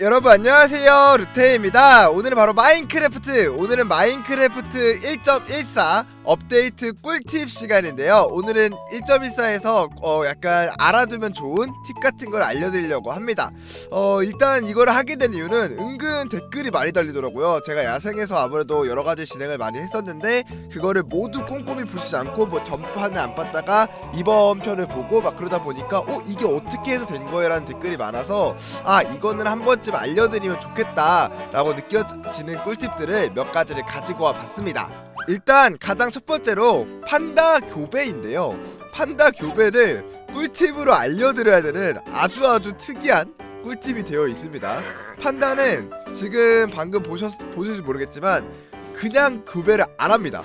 여러분 안녕하세요. 루테입니다. 오늘은 바로 마인크래프트 오늘은 마인크래프트 1.14 업데이트 꿀팁 시간인데요. 오늘은 1.14에서 어 약간 알아두면 좋은 팁 같은 걸 알려드리려고 합니다. 어 일단 이걸 하게 된 이유는 은근 댓글이 많이 달리더라고요. 제가 야생에서 아무래도 여러 가지 진행을 많이 했었는데 그거를 모두 꼼꼼히 보시지 않고 뭐 전판을 안 봤다가 이번 편을 보고 막 그러다 보니까 어 이게 어떻게 해서 된 거야 라는 댓글이 많아서 아 이거는 한 번쯤 알려드리면 좋겠다라고 느껴지는 꿀팁들을 몇 가지를 가지고 와 봤습니다. 일단 가장 첫 번째로 판다 교배인데요. 판다 교배를 꿀팁으로 알려드려야 되는 아주 아주 특이한 꿀팁이 되어 있습니다. 판다는 지금 방금 보셨 보실지 모르겠지만 그냥 교배를 안 합니다.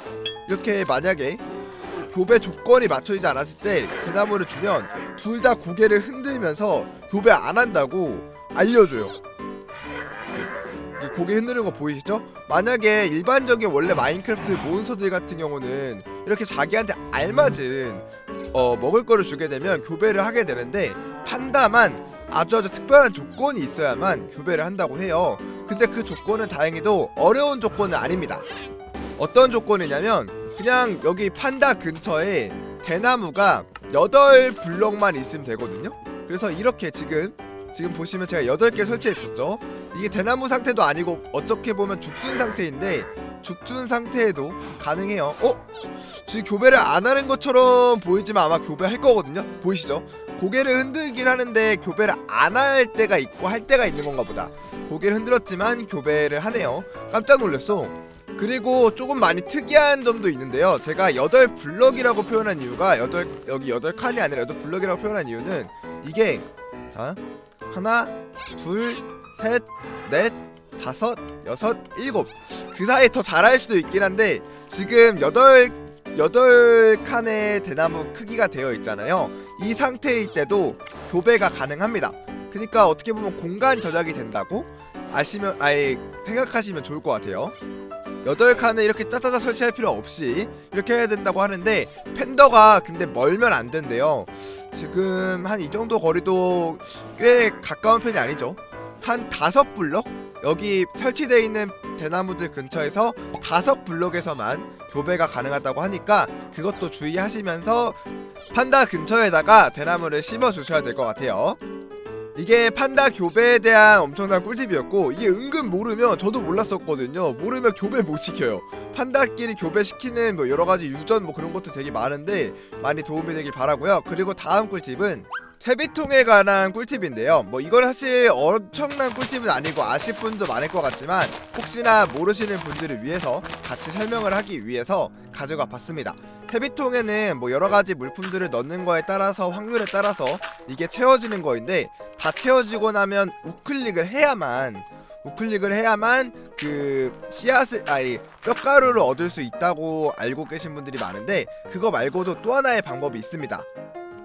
이렇게 만약에 교배 조건이 맞춰지지 않았을 때 대나무를 주면 둘 다 고개를 흔들면서 교배 안 한다고 알려줘요. 이 고개 흔드는 거 보이시죠? 만약에 일반적인 원래 마인크래프트 몬스터들 같은 경우는 이렇게 자기한테 알맞은 어, 먹을 거를 주게 되면 교배를 하게 되는데 판다만 아주 아주 특별한 조건이 있어야만 교배를 한다고 해요. 근데 그 조건은 다행히도 어려운 조건은 아닙니다. 어떤 조건이냐면 그냥 여기 판다 근처에 대나무가 8블럭만 있으면 되거든요. 그래서 이렇게 지금 지금 보시면 제가 8개 설치했었죠. 이게 대나무 상태도 아니고 어떻게 보면 죽순 상태인데 죽순 상태에도 가능해요. 어? 지금 교배를 안 하는 것처럼 보이지만 아마 교배할 거거든요. 보이시죠? 고개를 흔들긴 하는데 교배를 안 할 때가 있고 할 때가 있는 건가 보다. 고개를 흔들었지만 교배를 하네요. 깜짝 놀랐어. 그리고 조금 많이 특이한 점도 있는데요. 제가 8블럭이라고 표현한 이유가 8 여기 8칸이 아니라 8블럭이라고 표현한 이유는 이게 자 하나 둘 셋, 넷, 다섯, 여섯, 일곱 그 사이에 더 잘할 수도 있긴 한데 지금 여덟 여덟 칸의 대나무 크기가 되어 있잖아요. 이 상태일 때도 교배가 가능합니다. 그러니까 어떻게 보면 공간 저작이 된다고 아시면 아예 생각하시면 좋을 것 같아요. 여덟 칸을 이렇게 짜짜짜 설치할 필요 없이 이렇게 해야 된다고 하는데 팬더가 근데 멀면 안 된대요. 지금 한 이 정도 거리도 꽤 가까운 편이 아니죠. 한 다섯 블럭 여기 설치되어 있는 대나무들 근처에서 다섯 블럭에서만 교배가 가능하다고 하니까 그것도 주의하시면서 판다 근처에다가 대나무를 심어 주셔야 될 것 같아요. 이게 판다 교배에 대한 엄청난 꿀팁이었고 이게 은근 모르면 저도 몰랐었거든요. 모르면 교배 못 시켜요. 판다끼리 교배시키는 뭐 여러 가지 유전 뭐 그런 것도 되게 많은데 많이 도움이 되길 바라고요. 그리고 다음 꿀팁은 퇴비통에 관한 꿀팁인데요. 뭐 이걸 사실 엄청난 꿀팁은 아니고 아실 분도 많을 것 같지만 혹시나 모르시는 분들을 위해서 같이 설명을 하기 위해서 가져가 봤습니다. 퇴비통에는 뭐 여러 가지 물품들을 넣는 거에 따라서 확률에 따라서 이게 채워지는 거인데 다 채워지고 나면 우클릭을 해야만 우클릭을 해야만 그 씨앗을 아니 뼈가루를 얻을 수 있다고 알고 계신 분들이 많은데 그거 말고도 또 하나의 방법이 있습니다.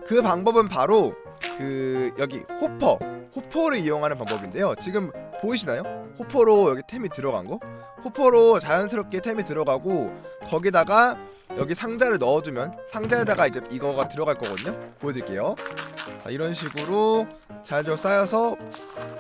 그 방법은 바로 그 여기 호퍼 호퍼를 이용하는 방법인데요. 지금 보이시나요? 호퍼로 여기 템이 들어간 거? 호퍼로 자연스럽게 템이 들어가고 거기다가 여기 상자를 넣어주면 상자에다가 이제 이거가 들어갈 거거든요. 보여드릴게요. 자, 이런 식으로 자연적으로 쌓여서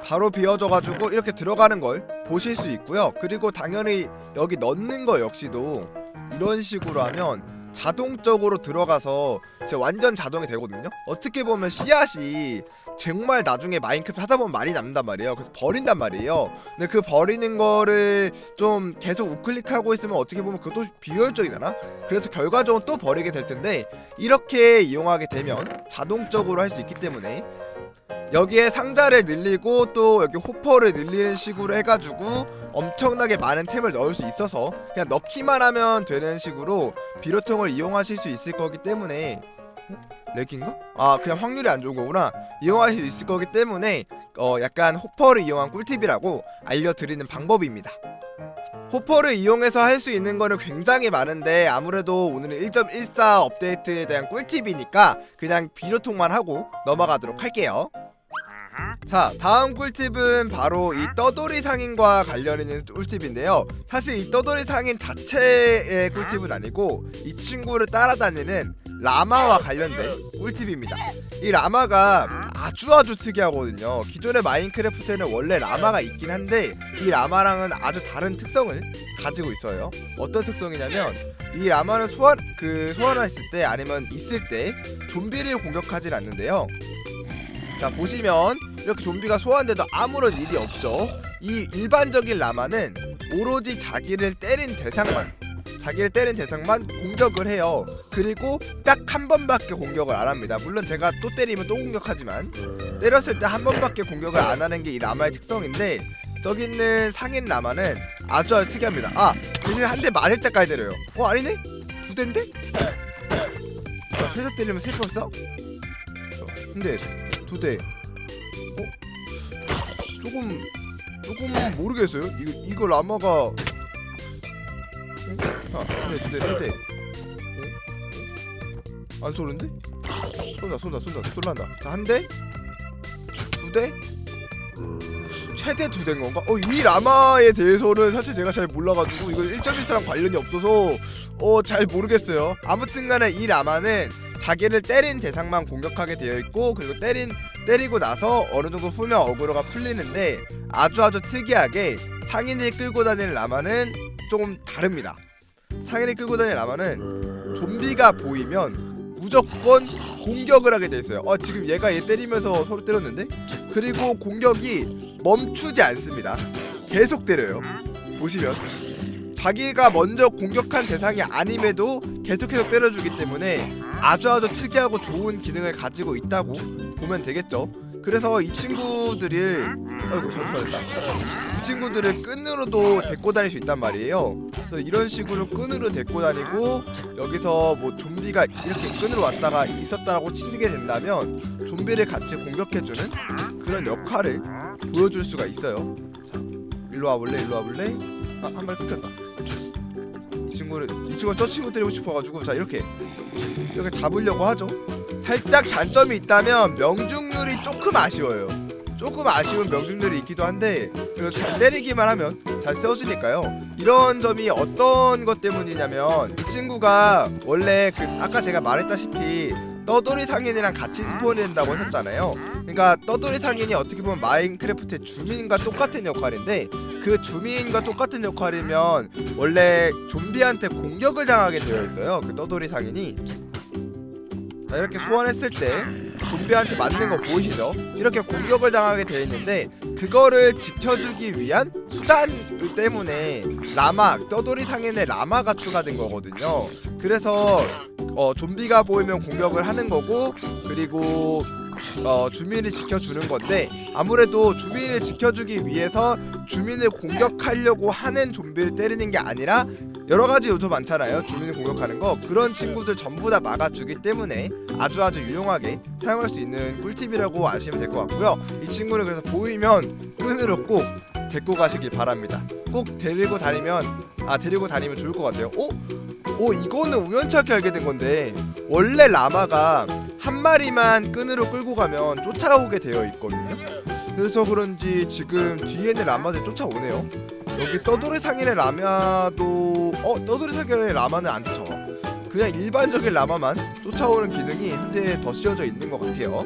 바로 비워져가지고 이렇게 들어가는 걸 보실 수 있고요. 그리고 당연히 여기 넣는 거 역시도 이런 식으로 하면 자동적으로 들어가서 완전 자동이 되거든요. 어떻게 보면 씨앗이 정말 나중에 마인크래프트 하다 보면 많이 남단 말이에요. 그래서 버린단 말이에요. 근데 그 버리는 거를 좀 계속 우클릭하고 있으면 어떻게 보면 그것도 비효율적이잖아. 그래서 결과적으로 또 버리게 될 텐데 이렇게 이용하게 되면 자동적으로 할 수 있기 때문에 여기에 상자를 늘리고 또 여기 호퍼를 늘리는 식으로 해가지고 엄청나게 많은 템을 넣을 수 있어서 그냥 넣기만 하면 되는 식으로 비료통을 이용하실 수 있을 거기 때문에 어? 렉인가? 아 그냥 확률이 안 좋은 거구나. 이용하실 수 있을 거기 때문에 어 약간 호퍼를 이용한 꿀팁이라고 알려드리는 방법입니다. 호퍼를 이용해서 할 수 있는 거는 굉장히 많은데 아무래도 오늘은 1.14 업데이트에 대한 꿀팁이니까 그냥 비료통만 하고 넘어가도록 할게요. 자 다음 꿀팁은 바로 이 떠돌이 상인과 관련 있는 꿀팁인데요. 사실 이 떠돌이 상인 자체의 꿀팁은 아니고 이 친구를 따라다니는 라마와 관련된 꿀팁입니다. 이 라마가 아주 아주 특이하거든요. 기존의 마인크래프트에는 원래 라마가 있긴 한데 이 라마랑은 아주 다른 특성을 가지고 있어요. 어떤 특성이냐면 이 라마는 소환 그 소환했을 때 아니면 있을 때 좀비를 공격하진 않는데요. 자 보시면 이렇게 좀비가 소환돼도 아무런 일이 없죠. 이 일반적인 라마는 오로지 자기를 때린 대상만 자기를 때린 대상만 공격을 해요. 그리고 딱 한 번밖에 공격을 안 합니다. 물론 제가 또 때리면 또 공격하지만 때렸을 때 한 번밖에 공격을 안 하는 게 이 라마의 특성인데 저기 있는 상인 라마는 아주 아주 특이합니다. 아 대신 한 대 맞을 때까지 때려요. 어 아니네? 두 대인데? 자, 세대 때리면 세 번 써? 근데 두 대. 어? 조금 조금 모르겠어요. 이거 이거 라마가 응? 아, 두 대, 세 대. 어? 안 쏘는데? 쏜다, 쏜다, 쏜다, 쏠란다. 자, 한 대, 두 대, 최대 두 대인 건가? 어, 이 라마에 대해서는 사실 제가 잘 몰라가지고 이거 1.1사랑 관련이 없어서 어, 잘 모르겠어요. 아무튼간에 이 라마는 자기를 때린 대상만 공격하게 되어 있고 그리고 때린 때리고 나서 어느 정도 후면 어그로가 풀리는데 아주 아주 특이하게 상인이 끌고 다니는 라마는 조금 다릅니다. 상인이 끌고 다니는 라마는 좀비가 보이면 무조건 공격을 하게 돼 있어요. 어 지금 얘가 얘 때리면서 서로 때렸는데 그리고 공격이 멈추지 않습니다. 계속 때려요. 보시면 자기가 먼저 공격한 대상이 아님에도 계속해서 때려주기 때문에 아주 아주 특이하고 좋은 기능을 가지고 있다고 보면 되겠죠. 그래서 이 친구들을 아이고 잘못했다. 이 친구들을 끈으로도 데리고 다닐 수 있단 말이에요. 그래서 이런 식으로 끈으로 데리고 다니고 여기서 뭐 좀비가 이렇게 끈으로 왔다가 있었다라고 치게 된다면 좀비를 같이 공격해주는 그런 역할을 보여줄 수가 있어요. 자, 일로 와볼래? 일로 와볼래? 아, 한발 끊겼다. 이 친구를 이 친구가 저 친구 때리고 싶어가지고 자 이렇게 이렇게 잡으려고 하죠. 살짝 단점이 있다면 명중률이 조금 아쉬워요. 조금 아쉬운 명중률이 있기도 한데 그리고 잘 때리기만 하면 잘 세워지니까요. 이런 점이 어떤 것 때문이냐면 이 친구가 원래 그 아까 제가 말했다시피 떠돌이 상인이랑 같이 스폰된다고 했잖아요. 그러니까 떠돌이 상인이 어떻게 보면 마인크래프트의 주민과 똑같은 역할인데 그 주민과 똑같은 역할이면 원래 좀비한테 공격을 당하게 되어 있어요. 그 떠돌이 상인이 자 이렇게 소환했을 때 좀비한테 맞는 거 보이시죠? 이렇게 공격을 당하게 되어 있는데 그거를 지켜주기 위한 수단 때문에 라마 떠돌이 상인의 라마가 추가된 거거든요. 그래서 어, 좀비가 보이면 공격을 하는 거고 그리고 어, 주민을 지켜주는 건데 아무래도 주민을 지켜주기 위해서 주민을 공격하려고 하는 좀비를 때리는 게 아니라 여러 가지 요소 많잖아요. 주민을 공격하는 거 그런 친구들 전부 다 막아주기 때문에 아주 아주 유용하게 사용할 수 있는 꿀팁이라고 아시면 될 것 같고요. 이 친구는 그래서 보이면 끈으로 꼭 데리고 가시길 바랍니다. 꼭 데리고 다니면 아 데리고 다니면 좋을 것 같아요. 오, 오 이거는 우연찮게 알게 된 건데 원래 라마가 한 마리만 끈으로 끌고 가면 쫓아오게 되어 있거든요. 그래서 그런지 지금 뒤에는 라마들이 쫓아오네요. 여기 떠돌이 상인의 라마도 어 떠돌이 상인의 라마는 안 쫓아와. 그냥 일반적인 라마만 쫓아오는 기능이 현재 더 씌워져 있는 것 같아요.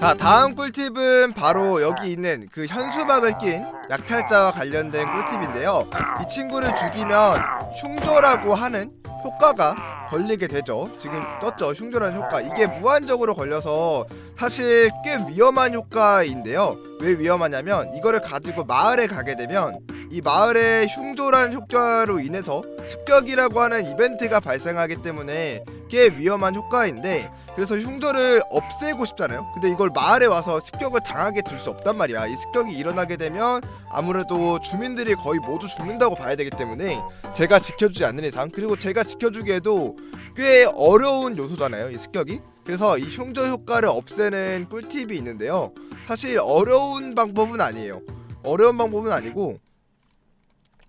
자 다음 꿀팁은 바로 여기 있는 그 현수막을 낀 약탈자와 관련된 꿀팁인데요. 이 친구를 죽이면 흉조라고 하는 효과가 걸리게 되죠. 지금 떴죠. 흉조라는 효과. 이게 무한적으로 걸려서 사실 꽤 위험한 효과인데요. 왜 위험하냐면 이거를 가지고 마을에 가게 되면 이 마을에 흉조라는 효과로 인해서 습격이라고 하는 이벤트가 발생하기 때문에 꽤 위험한 효과인데 그래서 흉조를 없애고 싶잖아요. 근데 이걸 마을에 와서 습격을 당하게 둘 수 없단 말이야. 이 습격이 일어나게 되면 아무래도 주민들이 거의 모두 죽는다고 봐야 되기 때문에 제가 지켜주지 않는 이상 그리고 제가 지켜주기에도 꽤 어려운 요소잖아요. 이 습격이. 그래서 이 흉조 효과를 없애는 꿀팁이 있는데요. 사실 어려운 방법은 아니에요. 어려운 방법은 아니고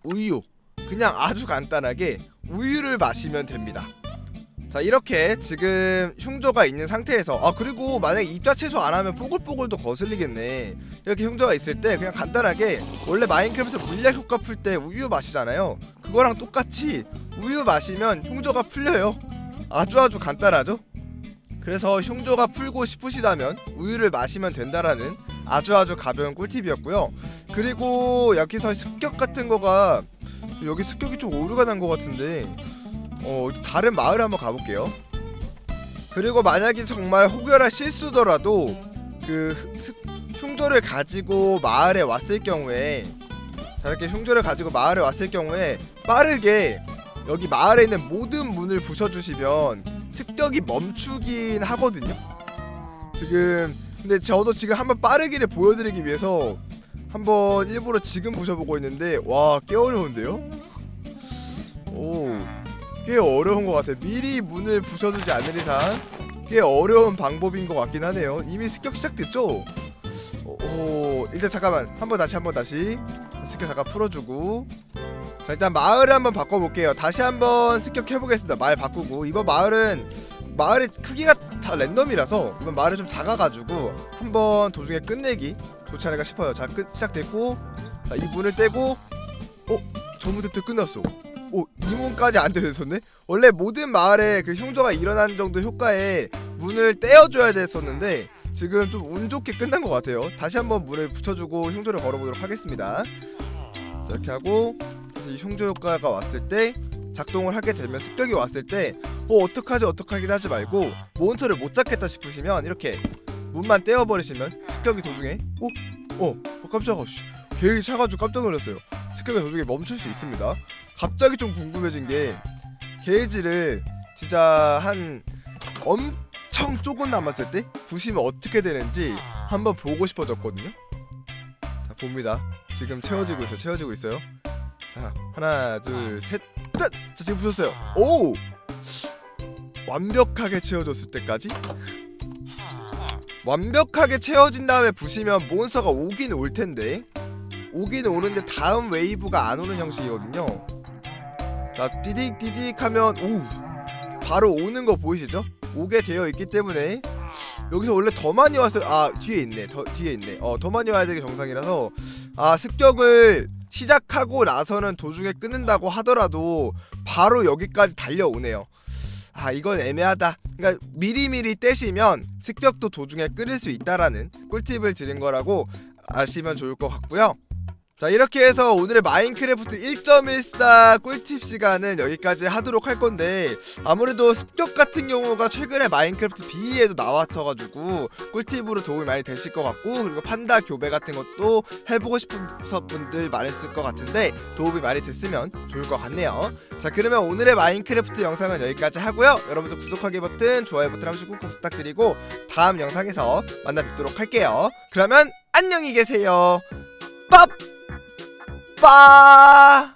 우유 그냥 아주 간단하게 우유를 마시면 됩니다. 자 이렇게 지금 흉조가 있는 상태에서 아 그리고 만약에 입자 채소 안 하면 뽀글뽀글도 거슬리겠네 이렇게 흉조가 있을 때 그냥 간단하게 원래 마인크래프트 물약 효과 풀 때 우유 마시잖아요 그거랑 똑같이 우유 마시면 흉조가 풀려요 아주 아주 간단하죠? 그래서 흉조가 풀고 싶으시다면 우유를 마시면 된다라는 아주 아주 가벼운 꿀팁이었고요. 그리고 여기서 습격 같은 거가 여기 습격이 좀 오류가 난 것 같은데 어 다른 마을 한번 가볼게요. 그리고 만약에 정말 혹여나 실수더라도 그 습- 흉조를 가지고 마을에 왔을 경우에 자, 이렇게 흉조를 가지고 마을에 왔을 경우에 빠르게 여기 마을에 있는 모든 문을 부셔주시면 습격이 멈추긴 하거든요. 지금 근데 저도 지금 한번 빠르기를 보여드리기 위해서 한번 일부러 지금 부셔보고 있는데 와 꽤 어려운데요? 오 꽤 어려운 것 같아요. 미리 문을 부셔주지 않는 이상 꽤 어려운 방법인 것 같긴 하네요. 이미 습격 시작됐죠? 오, 오 일단 잠깐만. 한 번 다시 한 번 다시. 습격 잠깐 풀어주고. 자 일단 마을을 한번 바꿔볼게요. 다시 한번 습격해보겠습니다. 마을 바꾸고. 이번 마을은 마을의 크기가 다 랜덤이라서 이번 마을은 좀 작아가지고 한번 도중에 끝내기 좋지 않을까 싶어요. 자 끝 시작됐고. 자, 이 문을 떼고. 어? 전부터 끝났어 오, 이 문까지 안 되었었네? 원래 모든 마을에 그 흉조가 일어나는 정도 효과에 문을 떼어줘야 됐었는데 지금 좀 운 좋게 끝난 것 같아요. 다시 한번 문을 붙여주고 흉조를 걸어보도록 하겠습니다. 자, 이렇게 하고 다시 이 흉조 효과가 왔을 때 작동을 하게 되면 습격이 왔을 때 어, 어떡하지 어떡하긴 하지 말고 몬스터를 못 잡겠다 싶으시면 이렇게 문만 떼어버리시면 습격이 도중에 어? 어? 어 깜짝아 씨 계획이 차가지고 깜짝 놀랐어요. 습격이 도중에 멈출 수 있습니다. 갑자기 좀 궁금해진 게 게이지를 진짜 한 엄청 조금 남았을 때 부시면 어떻게 되는지 한번 보고 싶어졌거든요. 자 봅니다. 지금 채워지고 있어요. 채워지고 있어요. 자 하나 둘셋 끝. 자 지금 부셨어요. 오 완벽하게 채워졌을 때까지 완벽하게 채워진 다음에 부시면 몬스터가 오긴 올 텐데 오긴 오는데 다음 웨이브가 안 오는 형식이거든요. 자 디딕 디딕 하면 오 바로 오는 거 보이시죠? 오게 되어 있기 때문에 여기서 원래 더 많이 왔어요. 아 뒤에 있네. 더 뒤에 있네. 어 더 많이 와야 되게 정상이라서 아 습격을 시작하고 나서는 도중에 끊는다고 하더라도 바로 여기까지 달려오네요. 아 이건 애매하다. 그러니까 미리미리 떼시면 습격도 도중에 끊을 수 있다라는 꿀팁을 드린 거라고 아시면 좋을 것 같고요. 자 이렇게 해서 오늘의 마인크래프트 1.14 꿀팁 시간은 여기까지 하도록 할 건데 아무래도 습격 같은 경우가 최근에 마인크래프트 B에도 나왔어가지고 꿀팁으로 도움이 많이 되실 것 같고 그리고 판다 교배 같은 것도 해보고 싶은 분들 많았을 것 같은데 도움이 많이 됐으면 좋을 것 같네요. 자 그러면 오늘의 마인크래프트 영상은 여기까지 하고요. 여러분들 구독하기 버튼 좋아요 버튼 한 번씩 꾹꾹 부탁드리고 다음 영상에서 만나 뵙도록 할게요. 그러면 안녕히 계세요. 빠 빠